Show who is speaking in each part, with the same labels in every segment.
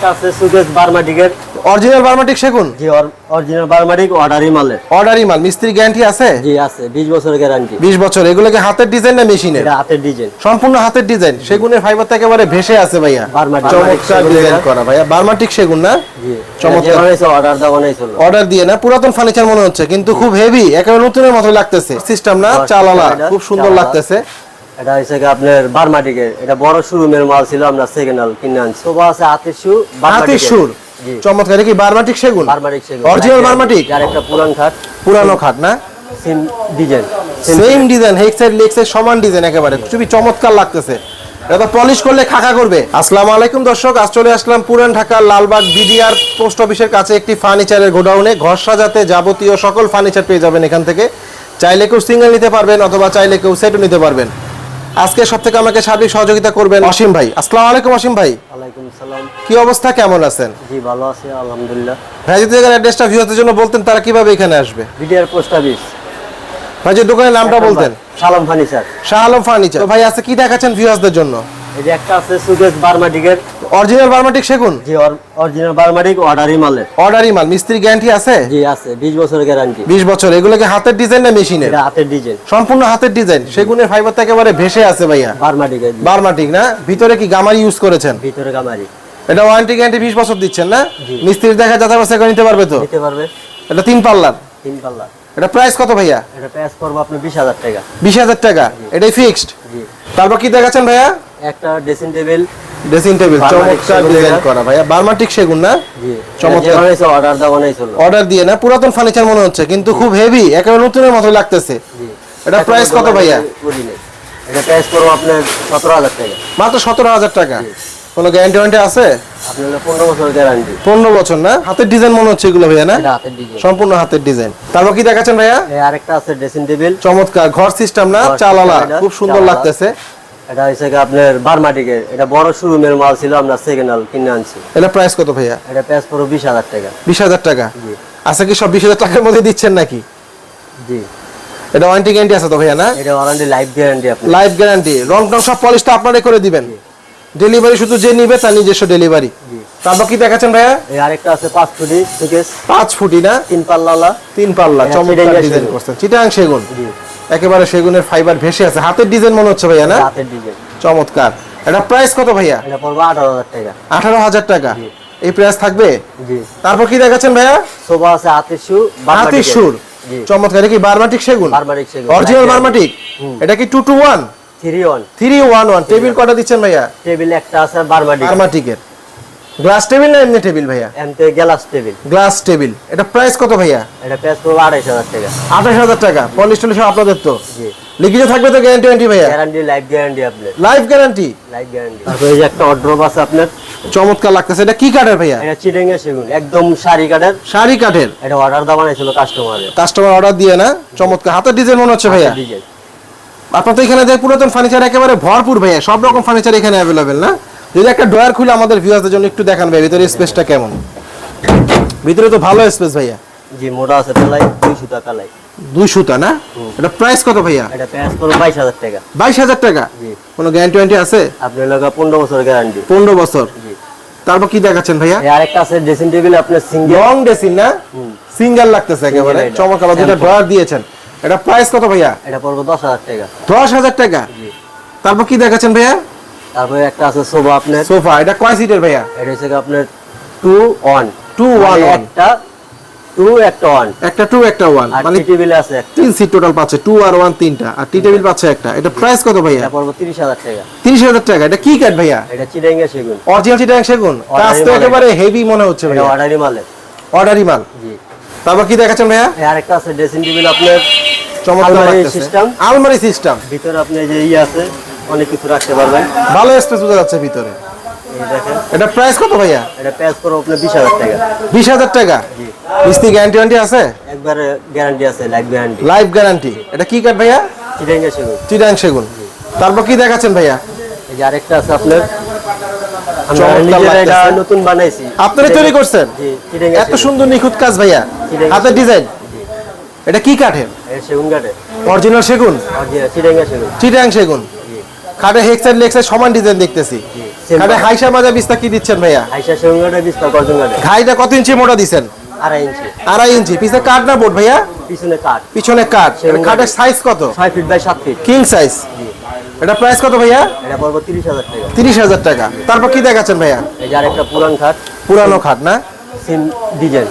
Speaker 1: একটা আছে সুকেশ বার্মাটিকের
Speaker 2: অরিজিনাল বার্মাটিক সেগুন
Speaker 1: জি অরিজিনাল বার্মাটিক অর্ডারি মালের।
Speaker 2: অর্ডারি মাল মিস্ত্রি গ্যারান্টি আছে?
Speaker 1: জি আছে বিশ বছরের গ্যারান্টি
Speaker 2: বিশ বছর এগুলো কি হাতের ডিজাইন না মেশিনের
Speaker 1: এটা হাতের ডিজাইন
Speaker 2: সম্পূর্ণ হাতের ডিজাইন সেগুনের ফাইবারটা একেবারে ভেসে আছে ভাইয়া। চমৎকার ডিজাইন করা ভাইয়া। বার্মাটিক সেগুন না?
Speaker 1: জি
Speaker 2: চমৎকার।
Speaker 1: অর্ডার দেওয়া বানাইছিল
Speaker 2: অর্ডার দিয়ে না? পুরাতন ফার্নিচার মনে হচ্ছে কিন্তু খুব হেভি একেবারে নতুনের মতো লাগতেছে। সিস্টেম না? চালালা খুব সুন্দর লাগতেছে।
Speaker 1: এটা হচ্ছে আপনার এটা বড় শোরুমের মাল ছিল আমরা সেকেন্ড হ্যান্ড কিনে আনছি। সোফা আছে হাতের শু
Speaker 2: হাতির সুর
Speaker 1: জি।
Speaker 2: চমৎকার এটা কি বার্মাটিক সেগুন?
Speaker 1: বার্মাটিক সেগুন।
Speaker 2: Original বার্মাটিক?
Speaker 1: যার একটা পুরান খাট।
Speaker 2: পুরানো খাট না?
Speaker 1: সেম ডিজাইন
Speaker 2: সেম ডিজাইন হেক সাইড লেগ সাইড সমান ডিজাইন একেবারে। খুবই চমৎকার লাগতেছে। এটা পলিশ করলে খাকা করবে? আসসালামু আলাইকুম দর্শক আজ চলে আসলাম পুরান ঢাকার লালবাগ বিডিআর পোস্ট অফিসের কাছে একটি ফার্নিচারের গোডাউনে। ঘর সাজাতে যাবতীয় সকল ফার্নিচার পেয়ে যাবেন এখান থেকে। চাইলে কেউ সিঙ্গেল নিতে পারবেন অথবা চাইলে কেউ সেটও নিতে পারবেন। আজকে সব থেকে আমাকে সার্বিক সহযোগিতা করবেন অসীম ভাই। আসসালাম আলাইকুম অসীম ভাই।
Speaker 1: ওয়ালাইকুম সালাম
Speaker 2: কি অবস্থা? কেমন আছেন?
Speaker 1: জি ভালো আছি আলহামদুলিল্লাহ।
Speaker 2: ভাই যদি এখানে অ্যাড্রেসটা ভিউয়ারদের জন্য বলতেন তারা কীভাবে এখানে আসবে?
Speaker 1: B D R post office.
Speaker 2: ভাই যে দোকানের নামটা বলতেন।
Speaker 1: সালাম ফার্নিচার।
Speaker 2: শাহ আলম ফার্নিচার। তো ভাই আজকে কি দেখাচ্ছেন ভিউয়ারদের জন্য?
Speaker 1: এই যে একটা আছে সুকেশ বার্মাটিকের
Speaker 2: অরিজিনাল বার্মাটিক সেগুন
Speaker 1: জি অরিজিনাল বার্মাটিক অর্ডারি মালের।
Speaker 2: অর্ডারি মাল মিস্ত্রি গ্যারান্টি আছে?
Speaker 1: জি আছে বিশ বছরের গ্যারান্টি
Speaker 2: বিশ বছর এগুলো কি হাতের ডিজাইন না মেশিনের
Speaker 1: এটা হাতের ডিজাইন
Speaker 2: সম্পূর্ণ হাতের ডিজাইন সেগুনের ফাইবারটা একেবারে ভেসে আছে ভাইয়া।
Speaker 1: বার্মাটিকের জি।
Speaker 2: বার্মাটিক না? ভিতরে কি গামারি ইউজ করেছেন?
Speaker 1: ভিতরে গামারি।
Speaker 2: এটা ওয়ারেন্টি গ্যারান্টি বিশ বছর দিচ্ছেন না?
Speaker 1: জি।
Speaker 2: মিস্ত্রি দেখা যাতে অবস্থা করে নিতে পারবে তো?
Speaker 1: নিতে পারবে।
Speaker 2: এটা তিন পাল্লার।
Speaker 1: তিন পাল্লা
Speaker 2: এটা প্রাইস কত ভাইয়া?
Speaker 1: এটা প্যাস করব আপনি বিশ হাজার টাকা।
Speaker 2: বিশ হাজার টাকা। এটাই ফিক্সড
Speaker 1: জি।
Speaker 2: তারপর কি দেখাচ্ছেন ভাইয়া?
Speaker 1: একটা ড্রেসিং টেবিল
Speaker 2: ড্রেসিং টেবিল চমৎকার ডিজাইন করা ভাইয়া। বার্মাটিক সেগুন না?
Speaker 1: জি
Speaker 2: চমৎকার।
Speaker 1: অর্ডার বানাইছিল
Speaker 2: অর্ডার দিয়ে না? পুরাতন ফার্নিচার মনে হচ্ছে কিন্তু খুব হেভি একেবারে নতুনের মতো লাগতেছে।
Speaker 1: জি।
Speaker 2: এটা প্রাইস কত ভাইয়া?
Speaker 1: এটা প্যাস করব আপনার সতেরো হাজার টাকা।
Speaker 2: মাত্র সতেরো হাজার টাকা? কোনো গ্যারান্টি ওয়ারেন্টি আছে?
Speaker 1: পনেরো বছর গ্যারান্টি
Speaker 2: পনেরো বছর না? হাতের ডিজাইন মনে হচ্ছে এগুলো ভাইয়া না? সম্পূর্ণ হাতের ডিজাইন তারপর কি দেখাচ্ছেন ভাইয়া?
Speaker 1: আরেকটা আছে ড্রেসিং টেবিল
Speaker 2: চমৎকার ঘর সিস্টেম না? চালালা। খুব সুন্দর লাগতেছে।
Speaker 1: এটা আপনার এটা বড় শোরুমের মাল ছিল আমরা সেকেন্ড হ্যান্ড কিনে আনছি।
Speaker 2: এটা প্রাইস কত ভাইয়া?
Speaker 1: এটা বিশ হাজার টাকা।
Speaker 2: বিশ হাজার টাকা?
Speaker 1: জি।
Speaker 2: আচ্ছা কি সব বিশ হাজার টাকার মধ্যে দিচ্ছেন নাকি?
Speaker 1: জি।
Speaker 2: এটা ওয়ারেন্টি গ্যারান্টি আছে তো ভাইয়া না?
Speaker 1: এটা ওয়ারেন্টি লাইফ গ্যারান্টি আপনি
Speaker 2: লাইফ গ্যারান্টি রং টং সব পলিশটা আপনারাই করে দিবেন। ডেলিভারি শুধু যে নিবে তার নিজস্ব ডেলিভারি তারপর কি দেখাচ্ছেন ভাইয়া?
Speaker 1: এই আরেকটা আছে পাঁচ ফুটি সুকেস
Speaker 2: পাঁচ ফুটি না?
Speaker 1: তিন পাল্লাওয়ালা।
Speaker 2: তিন পাল্লা চমৎকার ডিজাইন করছেন। চিটাং সেগুন
Speaker 1: জি।
Speaker 2: একেবারে সেগুনের ফাইবার ভেসে আছে। হাতের ডিজাইন মনে হচ্ছে ভাইয়া না?
Speaker 1: হাতের ডিজাইন
Speaker 2: চমৎকার। এটা প্রাইস কত ভাইয়া?
Speaker 1: এটা পড়ব আঠারো হাজার টাকা।
Speaker 2: আঠারো হাজার টাকা।
Speaker 1: জি।
Speaker 2: এই প্রাইস থাকবে?
Speaker 1: জি।
Speaker 2: তারপর কি দেখাচ্ছেন ভাইয়া?
Speaker 1: সোফা আছে হাতের শু
Speaker 2: হাতির চমৎকার। এটা কি বারমাটিক সেগুন?
Speaker 1: বার্মাটিক সেগুন।
Speaker 2: অরিজিনাল বার্মাটিক
Speaker 1: হুম।
Speaker 2: এটা কি two two one
Speaker 1: three one
Speaker 2: three one one table কটা দিচ্ছেন ভাইয়া?
Speaker 1: টেবিল একটা আছে বার্মাটিক
Speaker 2: বার্মাটিকের গ্লাস টেবিল না এমনি টেবিল ভাইয়া?
Speaker 1: এমতে গ্লাস টেবিল।
Speaker 2: Glass table. এটা প্রাইস কত ভাইয়া?
Speaker 1: এটা প্যাস করব আড়াইশ হাজার টাকা।
Speaker 2: আঠাশ হাজার টাকা। পলিশ টলিশ আপনাদের তো?
Speaker 1: জি।
Speaker 2: লিখিত থাকবে তো গ্যারান্টি ওয়ারেন্টি ভাইয়া?
Speaker 1: গ্যারান্টি লাইফ গ্যারান্টি আপনার
Speaker 2: লাইফ গ্যারান্টি
Speaker 1: লাইফ গ্যারান্টি তারপরে এই যে একটা অর্ড্রপ আছে আপনার।
Speaker 2: চমৎকার লাগতেছে। এটা কি কাঠের ভাইয়া?
Speaker 1: এটা চিটেং এর সেগুন একদম শাড়ি কাঠের।
Speaker 2: শাড়ি কাঠের।
Speaker 1: এটা অর্ডার দেওয়া বানাইছিল কাস্টমারের
Speaker 2: কাস্টমার অর্ডার দিয়ে না? চমৎকার। হাতের ডিজাইন মনে হচ্ছে ভাইয়া?
Speaker 1: ডিজাইন
Speaker 2: আপনার তো এখানে পুরাতন ফার্নিচার একেবারে ভরপুর ভাইয়া। সব রকম ফার্নিচার এখানে অ্যাভেলেবেল না? যদি একটা ড্রয়ার খুলে আমাদের ভিউয়ারদের জন্য একটু দেখান ভাই ভিতরে স্পেসটা কেমন? ভিতরে তো ভালো স্পেস ভাইয়া।
Speaker 1: জি মোটা আছে পেলাই দুই সুতা কালাই।
Speaker 2: দুই সুতা না? এটা প্রাইস কত ভাইয়া?
Speaker 1: এটা করব বাইশ হাজার টাকা।
Speaker 2: বাইশ হাজার টাকা?
Speaker 1: জি।
Speaker 2: কোনো গ্যারান্টি ওয়ারেন্টি আছে?
Speaker 1: আপনার লগা পনেরো বছর গ্যারান্টি
Speaker 2: পনেরো বছর।
Speaker 1: জি।
Speaker 2: তারপর কি দেখাচ্ছেন ভাইয়া?
Speaker 1: এই আরেকটা আছে ড্রেসিং টেবিল আপনার সিঙ্গেল
Speaker 2: লং ডেসিন না? সিঙ্গেল লাগতেছে একেবারে। চমৎকার দুটা ড্রয়ার দিয়েছেন। এটা প্রাইস কত ভাইয়া?
Speaker 1: এটা পড়বে দশ হাজার টাকা।
Speaker 2: দশ হাজার টাকা?
Speaker 1: জি।
Speaker 2: তারপর কি দেখাচ্ছেন ভাইয়া?
Speaker 1: তারপরে একটা আছে সোফা আপনার।
Speaker 2: সোফা এটা কয় সিটের ভাইয়া?
Speaker 1: এটা হচ্ছে আপনার টু ওয়ান
Speaker 2: টু ওয়ান
Speaker 1: একটা টু একটা ওয়ান
Speaker 2: একটা টু একটা ওয়ান মানে
Speaker 1: টেবিলে আছে
Speaker 2: তিন সিট টোটাল পাচ্ছে টু আর ওয়ান তিনটা। আর টি টেবিল পাচ্ছে একটা। এটা প্রাইস কত ভাইয়া?
Speaker 1: এটা পড়ব তিরিশ হাজার টাকা।
Speaker 2: তিরিশ হাজার টাকা। এটা কি কাঠ ভাইয়া?
Speaker 1: এটা চিটেং এর সেগুন।
Speaker 2: অরিজিনাল চিটাং সেগুন? কাজ তো একেবারে হেভি মনে হচ্ছে ভাইয়া।
Speaker 1: অর্ডারি মালের।
Speaker 2: অর্ডারি মাল।
Speaker 1: জি।
Speaker 2: তারপর কি দেখাচ্ছেন ভাইয়া?
Speaker 1: আরেকটা আছে ড্রেসিং টেবিল আপনার
Speaker 2: চমৎকার
Speaker 1: আলমারি
Speaker 2: আলমারি সিস্টেম
Speaker 1: ভিতরে আপনি যে ই আছে অনেক কিছু রাখতে পারবেন।
Speaker 2: ভালো স্পেস বোঝা যাচ্ছে ভিতরে। এটা প্রাইস কত ভাইয়া?
Speaker 1: এটা প্যাস করব আপনার বিশ হাজার টাকা।
Speaker 2: বিশ হাজার টাকা? মিস্ত্রি গ্যারান্টি ওয়ারেন্টি আছে?
Speaker 1: একবারে গ্যারান্টি আছে লাইফ গ্যারান্টি
Speaker 2: লাইফ গ্যারান্টি এটা কি কাঠ ভাইয়া?
Speaker 1: চিটেং সেগুন।
Speaker 2: চিটাং সেগুন। তারপর কি দেখাচ্ছেন ভাইয়া?
Speaker 1: এই যে আরেকটা আছে আপনার। নতুন বানাইছি।
Speaker 2: আপনারা তৈরি করছেন? এত সুন্দর নিখুঁত কাজ ভাইয়া। হাতের ডিজাইন এটা কি কাঠের?
Speaker 1: সেগুন কাঠে
Speaker 2: অরিজিনাল সেগুন?
Speaker 1: চিটেং সেগুন।
Speaker 2: চিটাং সেগুন। খাটে হেক সাইড লেগ সাইড সমান ডিজাইন দেখতেছি। খাটে হাইসা মাজা বিস্তা কি দিচ্ছেন ভাইয়া?
Speaker 1: আইসা সেগুন কাঠে বিস্তার গর্জন
Speaker 2: ঘাইটা কত ইঞ্চি মোটা দিছেন?
Speaker 1: আড়াই ইঞ্চি।
Speaker 2: আড়াই ইঞ্চি। পিছে কাঠ না বোর্ড ভাইয়া?
Speaker 1: পিছনে কাঠ।
Speaker 2: পিছনে কাঠ। খাটের
Speaker 1: কাঠের।
Speaker 2: সাইজ কত?
Speaker 1: ছয় ফিট বাই সাত ফিট
Speaker 2: কিং সাইজ এটা প্রাইস কত ভাইয়া?
Speaker 1: এটা পড়ব তিরিশ হাজার টাকা।
Speaker 2: তিরিশ হাজার টাকা। তারপর কি দেখাচ্ছেন ভাইয়া?
Speaker 1: এই যে আরেকটা পুরান খাট।
Speaker 2: পুরানো খাট না?
Speaker 1: সেম ডিজাইন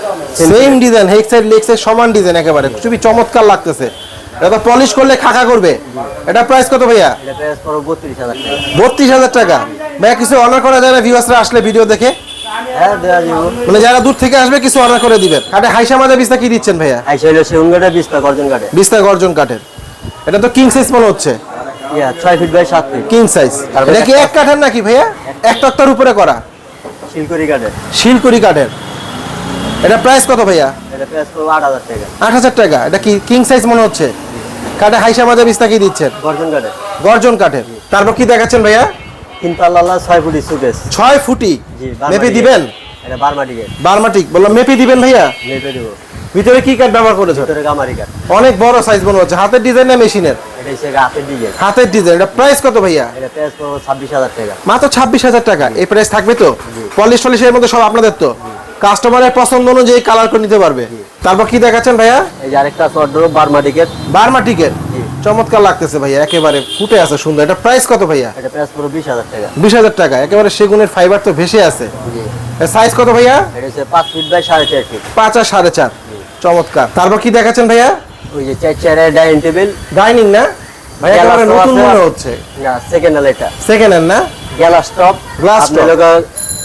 Speaker 2: সেম ডিজাইন হেক সাইড লেগ সাইড সমান ডিজাইন একেবারে। খুবই চমৎকার লাগতেছে। এটা পলিশ করলে খাকা করবে। এটা প্রাইস কত ভাইয়া?
Speaker 1: বত্রিশ হাজার টাকা।
Speaker 2: ভাইয়া কিছু অর্ডার করা যায় না ভিউয়ার্সরা আসলে ভিডিও দেখে?
Speaker 1: হ্যাঁ
Speaker 2: মানে যারা দূর থেকে আসবে কিছু অর্ডার করে দিবেন খাটে হাইসা মাজা বিস্তা কি দিচ্ছেন ভাইয়া?
Speaker 1: আইসা হলো সেগুন কাঠে বিস্তার গর্জন কাঠে
Speaker 2: বিস্তা গর্জন কাঠের। এটা তো কিং সাইজ মনে হচ্ছে।
Speaker 1: ছয় ফিট বাই সাত ফিট
Speaker 2: কিং সাইজ এটা কি এক কাঠের নাকি ভাইয়া? এক তক্তার উপরে করা।
Speaker 1: শিলকড়ি কাঠে
Speaker 2: শিলকুড়ি কাঠের। এটা প্রাইস কত ভাইয়া?
Speaker 1: এটা প্রাইস পড়ব আট হাজার টাকা।
Speaker 2: আট হাজার টাকা। এটা কি কিং সাইজ মনে হচ্ছে? কাঠে হাইসা মাজা বিস্তা কি দিচ্ছেন?
Speaker 1: গর্জন কাঠে।
Speaker 2: গর্জন কাঠের তারপর কি দেখাচ্ছেন ভাইয়া?
Speaker 1: পাল্লা ছয় ফুটি সুকেস
Speaker 2: ছয় ফুটি?
Speaker 1: জি
Speaker 2: মেপে দিবেন?
Speaker 1: এটা বারমাটিকে
Speaker 2: বার্মাটিক বললাম মেপে দিবেন ভাইয়া?
Speaker 1: মেপে দেবো।
Speaker 2: ভিতরে কি কাঠ ব্যবহার করেছ
Speaker 1: ভিতরে গামারি কাঠ।
Speaker 2: অনেক বড় সাইজ মনে হচ্ছে। হাতের ডিজাইন না মেশিনের?
Speaker 1: এটা হচ্ছে হাতের ডিজাইন
Speaker 2: হাতের ডিজাইন এটা প্রাইস কত ভাইয়া?
Speaker 1: এটা প্রাইস পড়ব ছাব্বিশ হাজার টাকা।
Speaker 2: মাত্র ছাব্বিশ হাজার টাকা। এই প্রাইস থাকবে তো? পলিশ টলিশের মধ্যে সব আপনাদের তো? কাস্টমারের পছন্দ অনুযায়ী কালার করে নিতে পারবে। তারপর কি দেখাচ্ছেন ভাইয়া?
Speaker 1: এই যে আরেকটা চড্র বারমাটিকের
Speaker 2: বার্মাটিকের চমৎকার লাগতেছে ভাইয়া একেবারে ফুটে আছে সুন্দর। এটা প্রাইস কত ভাইয়া?
Speaker 1: এটা প্রাইস বিশ হাজার টাকা।
Speaker 2: বিশ হাজার টাকা একেবারে সেগুনের ফাইবার তো ভেসে আছে।
Speaker 1: জি।
Speaker 2: সাইজ কত ভাইয়া?
Speaker 1: এটা হচ্ছে পাঁচ ফিট বাই সাড়ে চার ফিট
Speaker 2: পাঁচ আর সাড়ে চার। চমৎকার। তারপর কি দেখাচ্ছেন ভাইয়া?
Speaker 1: ওই যে চার চেয়ারের ডাইনিং টেবিল
Speaker 2: ডাইনিং না? ভাইয়া একেবারে নতুন মনে হচ্ছে।
Speaker 1: না সেকেন্ড হ্যান্ড এটা।
Speaker 2: সেকেন্ড হ্যান্ড না?
Speaker 1: Glass top
Speaker 2: glass.
Speaker 1: লোক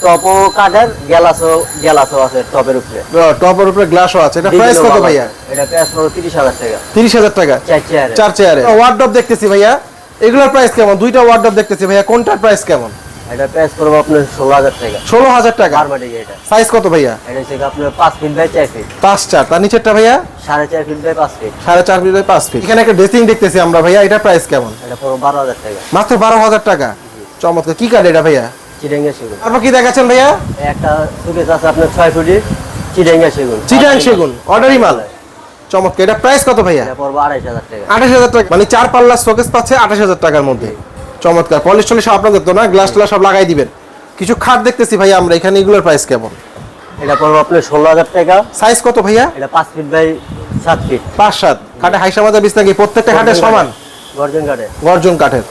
Speaker 1: টপও কাঠের গ্যালাসও গ্যালাসও আছে টপের উপরে।
Speaker 2: টপের উপরে গ্লাসও আছে। এটা প্রাইস কত ভাইয়া?
Speaker 1: এটা প্রাইস তিরিশ হাজার টাকা।
Speaker 2: তিরিশ হাজার টাকা?
Speaker 1: চার চেয়ারে
Speaker 2: চার চেয়ারে ওয়ার্ডরোব দেখতেছি ভাইয়া। এগুলোর প্রাইস কেমন? দুইটা ওয়ার্ডরোব দেখতেছি ভাইয়া। কোনটার প্রাইস কেমন?
Speaker 1: এটা প্রাইস পড়ব আপনার ষোলো হাজার টাকা।
Speaker 2: ষোলো হাজার টাকা?
Speaker 1: বারমাটিকে এটা।
Speaker 2: সাইজ কত ভাইয়া?
Speaker 1: এটা হচ্ছে আপনার পাঁচ ফিট বাই চার ফিট
Speaker 2: পাঁচ চার। তার নিচেরটা ভাইয়া?
Speaker 1: সাড়ে চার ফিট বাই পাঁচ ফিট
Speaker 2: সাড়ে চার ফিট বাই পাঁচ ফিট এখানে একটা ড্রেসিং দেখতেছি আমরা ভাইয়া। এটা প্রাইস কেমন?
Speaker 1: এটা পড়ব বারো হাজার টাকা।
Speaker 2: মাত্র বারো হাজার টাকা? চমৎকার। কি কার্ড এটা ভাইয়া?
Speaker 1: চিডেঙ্গা সেগুন।
Speaker 2: তারপর কি দেখাচ্ছেন ভাইয়া?
Speaker 1: একটা সুকেস আছে আপনার ছয় ফুটি চিডেঙ্গা সেগুন।
Speaker 2: চিটাং সেগুন অর্ডারি মাল। চমৎকার এটা প্রাইস কত ভাইয়া?
Speaker 1: পড়ব আড়াইশ হাজার টাকা।
Speaker 2: আঠাশ হাজার টাকা মানে চার পাল্লার শোকেস পাচ্ছে আঠাশ হাজার টাকার মধ্যে। চমৎকার পলিশ টলিশ সব আপনাদের তো না? গ্লাস টলাস সব লাগাই দিবেন। কিছু খাট দেখতেছি ভাইয়া আমরা এখানে এগুলোর প্রাইস কেমন?
Speaker 1: এটা পড়ব আপনার ষোলো হাজার টাকা।
Speaker 2: সাইজ কত ভাইয়া?
Speaker 1: এটা পাঁচ ফিট বাই সাত ফিট
Speaker 2: পাঁচ সাত। খাটে হাইসা মাজা বিছ নাকি? প্রত্যেকটা খাটে সমান?
Speaker 1: গর্জন কাঠে
Speaker 2: গর্জন কাঠের।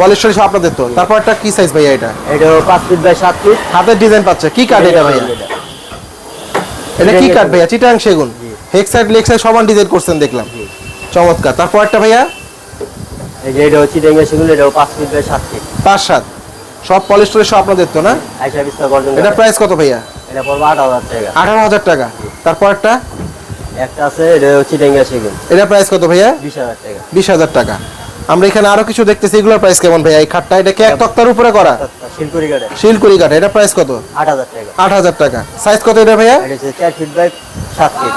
Speaker 2: পলিশ আপনাদের তো। তারপর একটা কি সাইজ ভাইয়া এটা?
Speaker 1: এটা পাঁচ ফিট বাই সাত ফিট।
Speaker 2: হাতের ডিজাইন পাচ্ছে। কি কাঠ এটা ভাইয়া? এটা কি কাঠ ভাইয়া? চিটাং সেগুন। হেক সাইড লেগ সাইড সমান ডিজাইন করছেন দেখলাম। চমৎকার। তারপর একটা ভাইয়া?
Speaker 1: এই যে এটা হচ্ছে চিডেঙ্গা সেগুন এটাও পাঁচ ফিট বাই সাত ফিট।
Speaker 2: পাঁচ সাত। সব পলিশ সব আপনাদের তো না?
Speaker 1: আইসা বিস্তার
Speaker 2: এটা প্রাইস কত ভাইয়া?
Speaker 1: এটা পড়ব আট হাজার টাকা।
Speaker 2: আঠারো হাজার টাকা। তারপর একটা
Speaker 1: একটা আছে এটা হচ্ছে চিডেঙ্গা সেগুন।
Speaker 2: এটা প্রাইস কত ভাইয়া?
Speaker 1: বিশ হাজার টাকা।
Speaker 2: বিশ হাজার টাকা। আমরা এখানে আরও কিছু দেখতেছি এগুলোর প্রাইস কেমন ভাইয়া? এই খাটটা এটা কি এক তক্তার উপরে করা?
Speaker 1: শিলকুড়ি কাঠে
Speaker 2: শিলকুড়ি কাঠ এটা প্রাইস কত?
Speaker 1: আট হাজার টাকা।
Speaker 2: সাইজ কত এটা ভাইয়া?
Speaker 1: এটা চার ফিট বাই সাত ফিট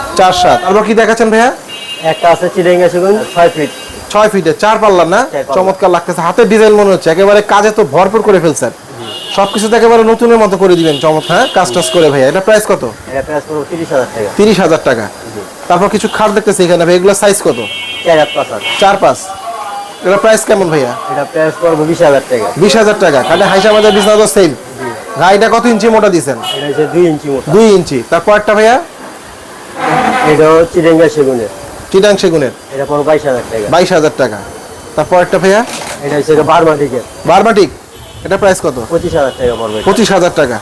Speaker 2: তারপর কি দেখাচ্ছেন ভাইয়া?
Speaker 1: একটা আছে চিডেঙ্গা সেগুন ফিট
Speaker 2: ছয় ফিটে চার পাল্লার না? চমৎকার লাগতেছে। হাতের ডিজাইন মনে হচ্ছে। একেবারে কাজে তো ভরপুর করে ফেলছেন। সবকিছু একেবারে নতুনের মতো করে দিবেন। চমৎকার হ্যাঁ? কাজ টাজ করে ভাইয়া। এটা প্রাইস কত?
Speaker 1: তিরিশ হাজার টাকা।
Speaker 2: তারপর কিছু খাট দেখতেছি এখানে ভাই এগুলো সাইজ কত? চার পাঁচ। এটা প্রাইস কেমন ভাইয়া?
Speaker 1: এটা প্রাইস পড়ব বিশ হাজার টাকা।
Speaker 2: বিশ হাজার টাকা। খাটে হাইসা বাজার বিছনা তো সেম গাড়িটা কত ইঞ্চি মোটা দিছেন?
Speaker 1: এটা হচ্ছে দুই ইঞ্চি মোটা।
Speaker 2: দুই ইঞ্চি। তারপর একটা ভাইয়া?
Speaker 1: এটাও চিডেঙ্গা সেগুনের।
Speaker 2: চিটাং সেগুনের।
Speaker 1: এটা পড়ব বাইশ হাজার টাকা।
Speaker 2: বাইশ হাজার টাকা। তারপর একটা ভাইয়া?
Speaker 1: এটা হচ্ছে বারমাটিকের।
Speaker 2: বারমাটিক। এটা প্রাইস কত?
Speaker 1: পঁচিশ হাজার টাকা পড়বে।
Speaker 2: পঁচিশ হাজার টাকা।